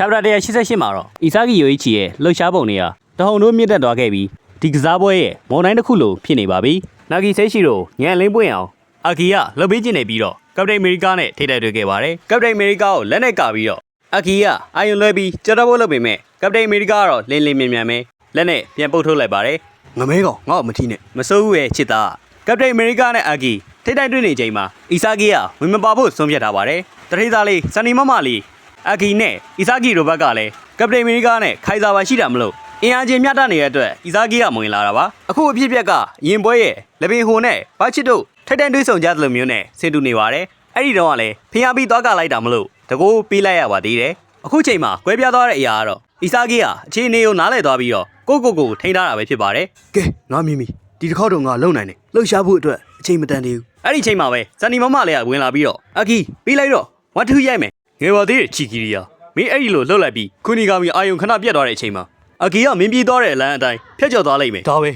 chapter 188မှာတော့အီဆာဂီယိုအီချီရဲ့လှုပ်ရှားပုံတွေကတဟုန်တို့မြင့်တက်သွားခဲ့ပြီးဒီကစားပွဲရဲ့မွန်တိုင်းတစ်ခုလိုဖြစ်နေပါပြီနာဂီဆေးရှိတို့ညံလင်းပွင့်အောင်အာဂီကလှုပ်ပေးခြင်းနေပြီးတော့ကပတိန်အမေရိကနဲ့ထိတိုက်တွေ့ခဲ့ပါတယ်ကပတိန်အမေရိကကိုလက်နဲ့ကာပြီးတော့အာဂီကအာယုံလွဲပြီးကြော်တော့ဖို့လုပ်ပေမဲ့ကပတိန်အမေရိကကတော့လင်းလင်းမြန်မြန်ပဲလက်နဲ့ပြန်ပုတ်ထုတ်လိုက်ပါတယ်ငမဲကောင်ငါ့ကိုမထီးနဲ့မစိုးဘူးရဲ့ချစ်သားကပတိန်အမေရိကနဲ့အာဂီထိတိုက်တွေ့နေချိန်မှာအီဆာဂီကဝင်မပါဖို့ဆုံးဖြတ်ထားပါတယ်တထိသားလေးစနီမမလေး အာဂီနဲ့အီဆာဂီတို့ဘက်ကလည်းကပတိန်အမေရိကနဲ့ခိုင်စာပါရှိတာမလို့အင်အားချင်းမျှတနေတဲ့အတွက်အီဆာဂီကမဝင်လာတာပါအခုအဖြစ်အပျက်ကရင်ပွဲရဲ့လပင်ဟိုနဲ့ဘာချစ်တို့ထိတိုက်တွေ့ဆုံကြသလိုမျိုးနဲ့ဆင်တူနေပါတယ်အဲ့ဒီတော့ကလည်းဖျားပြီးသွားကလိုက်တာမလို့တကိုးပေးလိုက်ရပါသေးတယ်အခုချိန်မှာကွဲပြားသွားတဲ့အရာကတော့အီဆာဂီကအခြေအနေကိုနားလည်သွားပြီးတော့ကိုကိုကိုထိန်းထားတာပဲဖြစ်ပါတယ်ကဲငါမြင်ပြီဒီတစ်ခေါက်တော့ငါလုံနိုင်တယ်လှုပ်ရှားဖို့အတွက်အချိန်မတန်သေးဘူးအဲ့ဒီချိန်မှာပဲဇန်နီမမလေးကဝင်လာပြီးတော့အကီပြီးလိုက်တော့ဝတ်ထူရိုက်မယ် ငယ်ပါသေးတဲ့ချီကီရီယာမင်းအဲ့ဒီလိုလှုပ်လိုက်ပြီးခုနီကမီအာယုံခဏပြတ်သွားတဲ့အချိန်မှာအကီကမင်းပြေးသွားတဲ့အလမ်းအတိုင်းဖျက်ကျော်သွားလိုက်မယ်ဒါပဲ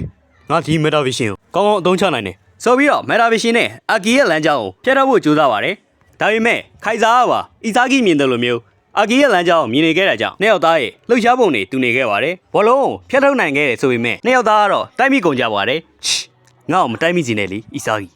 ငါဒီ metavation ကိုကောင်းကောင်းအသုံးချနိုင်တယ်ဆိုပြီးတော့မက်တာဗီရှင်နဲ့အကီရဲ့လမ်းကြောင်းကိုဖျက်တော့ဖို့ကြိုးစားပါတယ်ဒါပေမဲ့ခိုင်စာကပါအီဇာဂီမြင်တယ်လို့မျိုးအကီရဲ့လမ်းကြောင်းကိုမြင်နေခဲ့တာကြောင့်နှစ်ယောက်သားရဲ့လှုပ်ရှားပုံတွေတူနေခဲ့ပါတယ်ဘောလုံးကိုဖျက်ထုတ်နိုင်ခဲ့တယ်ဆိုပေမဲ့နှစ်ယောက်သားကတော့တိုက်မိကုန်ကြပါတယ်ရှ်ငါ့ကိုမတိုက်မိစေနဲ့လीအီဇာဂီ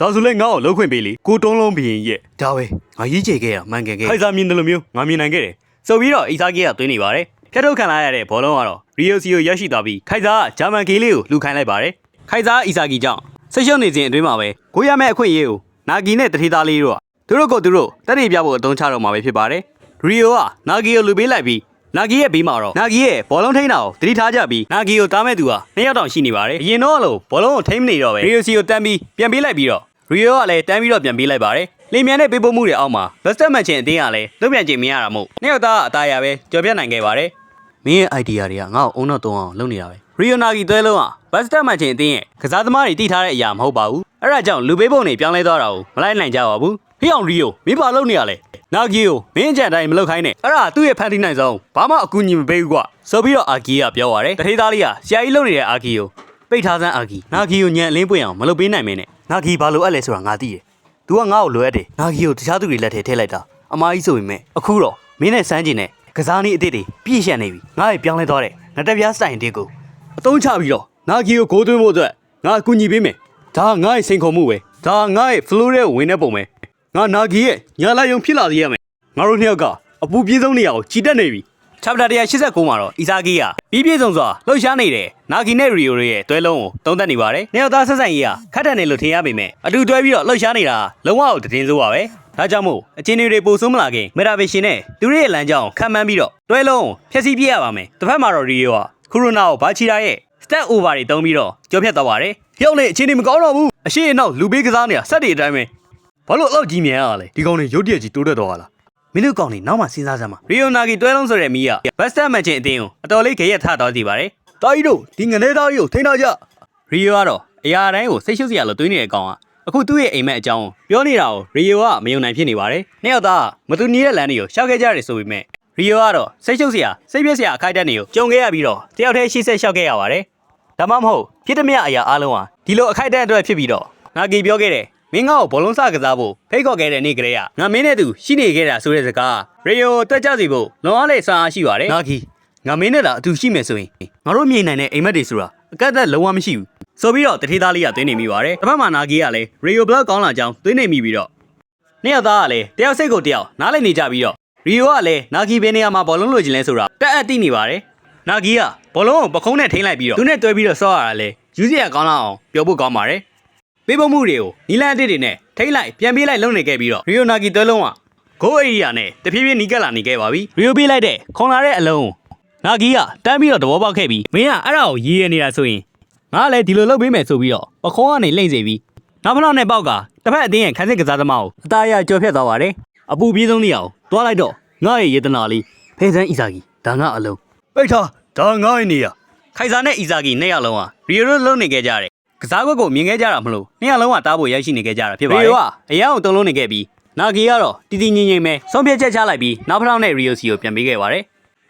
ဒါဆိုလဲငါ့ကိုလှုပ်ခွင့်ပေးလေကိုတုံးလုံးဘီရင်ရဲ့ဒါပဲငါရေးချေခဲ့ရမှန်ကန်ခဲ့ခိုင်စာမြင်တယ်လို့မျိုးငါမြင်နိုင်ခဲ့တယ်ဆိုပြီးတော့အီစာကီကသွင်းနေပါတယ်ဖျက်ထုတ်ခံလိုက်ရတဲ့ဘောလုံးကတော့ရီယိုစီကိုရရှိသွားပြီးခိုင်စာကဂျာမန်ကီလေးကိုလှူခိုင်းလိုက်ပါတယ်ခိုင်စာအီစာကီကြောင့်ဆိတ်ရှုံနေစဉ်အတွင်းမှာပဲကိုရမဲ့အခွင့်အရေးကိုနာဂီနဲ့တထေးသားလေးတို့ကသူတို့ကိုသူတို့တက်နေပြဖို့အသုံးချတော့မှာပဲဖြစ်ပါတယ်ရီယိုကနာဂီကိုလူပေးလိုက်ပြီး နာဂီရဲ့ဘေးမှာတော့နာဂီရဲ့ဘောလုံးထိန်းတာကိုတတိထားကြပြီးနာဂီကိုတားမဲ့သူကနှစ်ယောက်တောင်ရှိနေပါတယ်အရင်တော့လို့ဘောလုံးကိုထိန်းမနေတော့ပဲရီယိုစီကိုတန်းပြီးပြန်ပေးလိုက်ပြီးတော့ရီယိုကလည်းတန်းပြီးတော့ပြန်ပေးလိုက်ပါတယ်လင်မြန်တဲ့ပေးပို့မှုတွေအောက်မှာဗက်စတက်မန်ချင်အတင်းကလည်းလွတ်ပြန်ချိန်မရတာမို့နှစ်ယောက်သားကအသားရပဲကြော်ပြတ်နိုင်ခဲ့ပါတယ်မင်းရဲ့ idea တွေကငါ့ကိုအုံတော့တုံးအောင်လုပ်နေတာပဲရီယိုနာဂီသွဲလုံးကဗက်စတက်မန်ချင်အတင်းရဲ့ကစားသမားတွေတိထားတဲ့အရာမဟုတ်ပါဘူးအဲ့ဒါကြောင့်လူပေးပုံတွေပြောင်းလဲသွားတာကိုမလိုက်နိုင်ကြပါဘူးဟေ့အောင်ရီယိုမင်းပါလုပ်နေရလဲနာဂီကိုမင်းအကြံတိုင်းမလုပ်ခိုင်းနဲ့အဲ့ဒါသူ့ရဲ့ဖန်တီးနိုင်ဆုံးဘာမှအကူအညီမပေးဘူးကွာဆိုပြီးတော့အာဂီကပြောပါတယ်တထေးသားလေးကဆရာကြီးလုပ်နေတဲ့အာဂီကိုပိတ်ထားစမ်းအာဂီနာဂီကိုညံအလင်းပွင့်အောင်မလုပ်ပေးနိုင်မင်းနဲ့ငါကြီးဘာလို့အပ်လဲဆိုတာငါသိတယ် तू ကငါ့ကိုလိုအပ်တယ်ငါကြီးကိုတခြားသူတွေလက်ထဲထည့်လိုက်တာအမားကြီးဆိုပေမဲ့အခုတော့မင်းနဲ့စမ်းကျင်နဲ့ကစားနည်းအစ်စ်တွေပြည့်ရှက်နေပြီငါ့ရဲ့ပြောင်းလဲသွားတဲ့ငါတက်ပြားစတိုင်တစ်ကိုအသုံးချပြီးတော့နာဂီကိုဂိုးသွင်းဖို့အတွက်ငါအကူအညီပေးမယ်ဒါကငါ့ရဲ့စိန်ခေါ်မှုပဲဒါကငါ့ရဲ့ flow ရဲ့ဝင်တဲ့ပုံပဲ ငါနာဂီရဲ့ညာလာယုံဖြစ်လာသေးရမယ်ငါတို့နှစ်ယောက်ကအပူပြေးဆုံးနေရအောင်ကြည်တက်နေပြီ chapter 189မှာတော့အီဇာဂီကပြီးပြည့်စုံစွာလှုပ်ရှားနေတဲ့နာဂီနဲ့ရီယိုရဲ့တွဲလုံးကိုသုံးသပ်နေပါတယ်နှစ်ယောက်သားဆက်ဆံရေးကခက်တန်နေလို့ထင်ရပေမဲ့အတူတွဲပြီးတော့လှုပ်ရှားနေတာလုံးဝကိုတည်င်းစိုးပါပဲဒါကြောင့်မို့အချင်းတွေပို့ဆုံးမလာခင်မေတာဗေရှင်နဲ့သူတို့ရဲ့လမ်းကြောင်းခံမှန်းပြီးတော့တွဲလုံးကိုဖျက်ဆီးပြရပါမယ်တစ်ဖက်မှာတော့ရီယိုကခူရိုနာကိုဘာချီတာရဲ့ step over တွေတုံးပြီးတော့ကြောဖြတ်သွားပါတယ်။ရုပ်နဲ့အချင်းတွေမကောင်းတော့ဘူး။အရှိအနောက်လူပေးကစားနေတာစက်တွေအတိုင်းပဲ။ ဘာလို့အဲ့လောက်ကြီးမြန်ရလဲဒီကောင်တွေရုတ်တရက်ကြီးတိုးတက်သွားတာမင်းတို့ကောင်တွေနောက်မှစဉ်းစားစမ်းပါ။ရီယိုနာဂီတွဲလုံးဆိုတဲ့မီးကဘတ်စတက်မန်ချင်းအတင်းကိုအတော်လေးကြရက်ထသွားစီပါတယ်တာကြီးတို့ဒီငနေသားကြီးကိုထိန်းထားကြ။ရီယိုကတော့အရာတိုင်းကိုစိတ်ရှုပ်စရာလို့တွေးနေတဲ့အကောင်ကအခုသူ့ရဲ့အိမ်မက်အကြောင်းပြောနေတာကိုရီယိုကမယုံနိုင်ဖြစ်နေပါတယ်။နှစ်ယောက်သားကမတူညီတဲ့လမ်းတွေကိုရှောက်ခဲ့ကြတယ်ဆိုပေမဲ့ရီယိုကတော့စိတ်ရှုပ်စရာစိတ်ပြည့်စရာအခိုက်အတန့်တွေကိုကြုံခဲ့ရပြီးတော့တယောက်တည်းရှေ့ဆက်ရှောက်ခဲ့ရပါတယ်။ဒါမှမဟုတ်ဖြစ်သည်မအရာအလုံးဟာဒီလိုအခိုက်အတန့်အတွက်ဖြစ်ပြီးတော့နာဂီပြောခဲ့တယ် မင်းငါ့ကိုဘောလုံးစကစားဖို့ဖိတ်ခေါ်ခဲ့တဲ့နေ့ကလေးကငါမင်းနဲ့သူရှိနေခဲ့တာဆိုတဲ့စကားရီယိုတက်ကြစီဖို့လွန်အားလေဆာအားရှိပါတယ်နာကြီးငါမင်းနဲ့လာအတူရှိမယ်ဆိုရင်ငါတို့မြင်နိုင်တဲ့အိမ်မက်တွေဆိုတာအကန့်အသတ်လုံးဝမရှိဘူးဆိုပြီးတော့တထေးသားလေးကသွင်းနေမိပါတယ်တစ်ဖက်မှာနာဂီကလည်းရီယိုဘလော့ကောင်းလာကြောင်းသွင်းနေမိပြီးတော့နှစ်ယောက်သားကလည်းတယောက်စိတ်ကိုတယောက်နားလည်နေကြပြီးတော့ရီယိုကလည်းနာဂီဘယ်နေရာမှာဘောလုံးလိုချင်လဲဆိုတာတက်အပ်သိနေပါတယ်နာဂီကဘောလုံးကိုပခုံးနဲ့ထိန်းလိုက်ပြီးတော့သူနဲ့တွဲပြီးတော့ဆော့ရတာလေယူစီရကောင်းလာအောင်ပြောဖို့ကောင်းပါတယ် ပေးပုံမှုတွေကိုနီလန်အတစ်တွေနဲ့ထိန်းလိုက်ပြန်ပေးလိုက်လုပ်နေခဲ့ပြီးတော့ရီယိုနာဂီတွဲလုံးကဂိုးအေရီယာနဲ့တဖြည်းဖြည်းနီးကပ်လာနေခဲ့ပါပြီရီယိုပေးလိုက်တဲ့ခွန်လာတဲ့အလုံးနာဂီကတန်းပြီးတော့သဘောပေါက်ခဲ့ပြီးမင်းကအဲ့ဒါကိုရေးရနေတာဆိုရင်ငါကလည်းဒီလိုလုပ်ပေးမယ်ဆိုပြီးတော့ပခုံးကနေလိမ့်စေပြီးနောက်ဖလောက်နဲ့ပေါက်ကတစ်ဖက်အတင်းရဲ့ခန်းစစ်ကစားသမားကိုအသားရကြော်ဖြတ်သွားပါတယ်အပူပြေးဆုံးနေအောင်တွားလိုက်တော့ငါရဲ့ယေတနာလေးဖဲဆန်းအီဇာဂီဒါငါအလုံးပိတ်ထားဒါငါ့ရဲ့နေရခိုင်စာနဲ့အီဇာဂီနှစ်ယောက်လုံးဟာရီယိုရိုလုံးနေခဲ့ကြတယ် ကစားကွက်ကိုမြင်ခဲ့ကြတာမလို့နှစ်ယောက်လုံးကတားဖို့ရရှိနေခဲ့ကြတာဖြစ်ပါတယ်ရီယိုကအရာကိုတုံးလုံးနေခဲ့ပြီးနာဂီကတော့တီတီငင်ငင်ပဲဆုံးဖြတ်ချက်ချလိုက်ပြီးနောက်ဖလောက်နဲ့ရီယိုစီကိုပြန်ပေးခဲ့ပါတယ်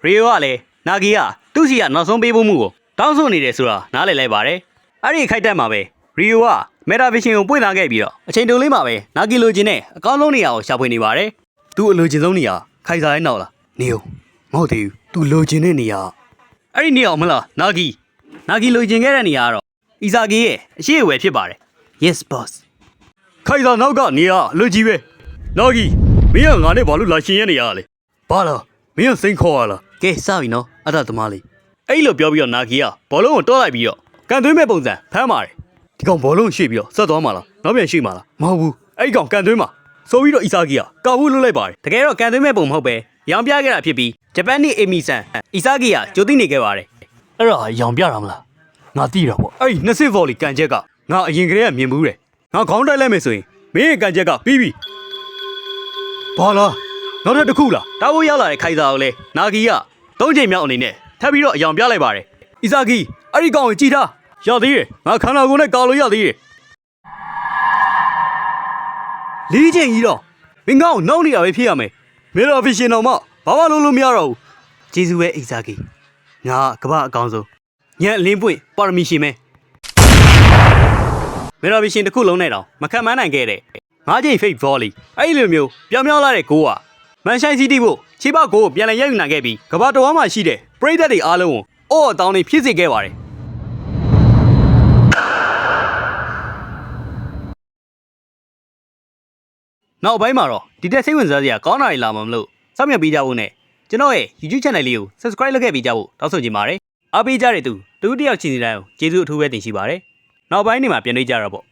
ရီယိုကလည်းနာဂီကသူ့စီကနောက်ဆုံးပေးဖို့မှုကိုတောင်းဆိုနေတယ်ဆိုတာနားလည်လိုက်ပါတယ်အဲ့ဒီခိုက်တက်မှာပဲရီယိုကမေတာဗီရှင်ကိုပွင့်လာခဲ့ပြီးတော့အချိန်တိုလေးမှာပဲနာဂီလိုချင်နဲ့အကောင်းဆုံးနေရာကိုရှာဖွေနေပါတယ်သူ့အလိုချင်ဆုံးနေရခိုင်စားရဲ့နောက်လားနေဦးငမဟုတ်သေးဘူး तू လိုချင်တဲ့နေရာအဲ့ဒီနေအောင်မလားနာဂီနာဂီလိုချင်ခဲ့တဲ့နေရာကတော့ အီဇာဂီရဲ့အရှိအဝယ်ဖြစ်ပါတယ် yes boss ခိုင်သာနောက်ကနေရာအလူကြီးပဲနာဂီမင်းကငါနဲ့ဘာလို့လာရှင်ရနေရလဲဘာလားမင်းကစိန်ခေါ်ရလားကဲစပြီနော်အဲ့ဒါသမားလေးအဲ့လိုပြောပြီးတော့နာဂီကဘောလုံးကိုတောလိုက်ပြီးတော့ကန်သွင်းမဲ့ပုံစံဖမ်းပါတယ်ဒီကောင်ဘောလုံးရွှေ့ပြီးတော့ဆက်သွားမှာလားနောက်ပြန်ရွှေ့မှာလားမဟုတ်ဘူးအဲ့ဒီကောင်ကန်သွင်းမှာဆိုပြီးတော့အီဇာဂီကကာဝူးလွတ်လိုက်ပါတယ်တကယ်တော့ကန်သွင်းမဲ့ပုံမဟုတ်ပဲရောင်ပြခဲ့တာဖြစ်ပြီးဂျပန်နီအေမီဆန်အီဇာဂီကကြိုသိနေခဲ့ပါတယ်အဲ့ဒါရောင်ပြတာမလား ငါသိတာပေါ့အဲ့ဒီနှစ်စစ်ဗော်လီကန်ချက်ကငါအရင်ကတည်းကမြင်ဘူးတယ်ငါခေါင်းတိုက်လိုက်မယ်ဆိုရင်မင်းရဲ့ကန်ချက်ကပြီးပြီဘာလားနောက်ထပ်တစ်ခုလားတာဖို့ရောက်လာတဲ့ခိုင်စာကိုလေနာဂီကသုံးချိန်မြောက်အနေနဲ့ထပ်ပြီးတော့အယောင်ပြလိုက်ပါတယ်အီဇာဂီအဲ့ဒီကောင်ကိုကြည်ထားရသေးတယ်ငါခန္ဓာကိုယ်နဲ့ကာလို့ရသေးတယ်လေးချိန်ကြီးတော့မင်းကောင်နောက်နေတာပဲဖြစ်ရမယ်မင်းတော်ဖီရှင်တော်မဘာမှလုပ်လို့မရတော့ဘူးကျေးဇူးပဲအိဇာကီငါကမ္ဘာအကောင်းဆုံး ညံအလင်းပွင့်ပါရမီရှင်မဲမေတော်ဘီရှင်တစ်ခုလုံးနဲ့တောင်မခံမနိုင်ခဲ့တဲ့ငါးချိန်ဖိတ်ဗောလီအဲ့ဒီလိုမျိုးပြောင်းပြောင်းလာတဲ့ဂိုးဟာမန်ရှိုင်းစီးတီးဖို့ခြေပဂိုးကိုပြန်လည်ရယူနိုင်ခဲ့ပြီးကမ္ဘာတော်ဝမ်းမှာရှိတဲ့ပရိသတ်တွေအားလုံးကိုအော်အတောင်းတွေဖြစ်စေခဲ့ပါတယ်နောက်ပိုင်းမှာတော့ဒီတက်စိတ်ဝင်စားစရာကောင်းတာတွေလာမှာမလို့စောင့်မျှော်ပေးကြဖို့နဲ့ကျွန်တော်ရဲ့ YouTube channel လေးကို subscribe လုပ်ခဲ့ပေးကြဖို့တောင်းဆိုချင်ပါတယ် အားပေးကြတဲ့သူတူတူတယောက်ချင်းစီတိုင်းကိုကျေးဇူးအထူးပဲတင်ရှိပါတယ်နောက်ပိုင်းနေမှာပြန်တွေ့ကြတော့ပေါ့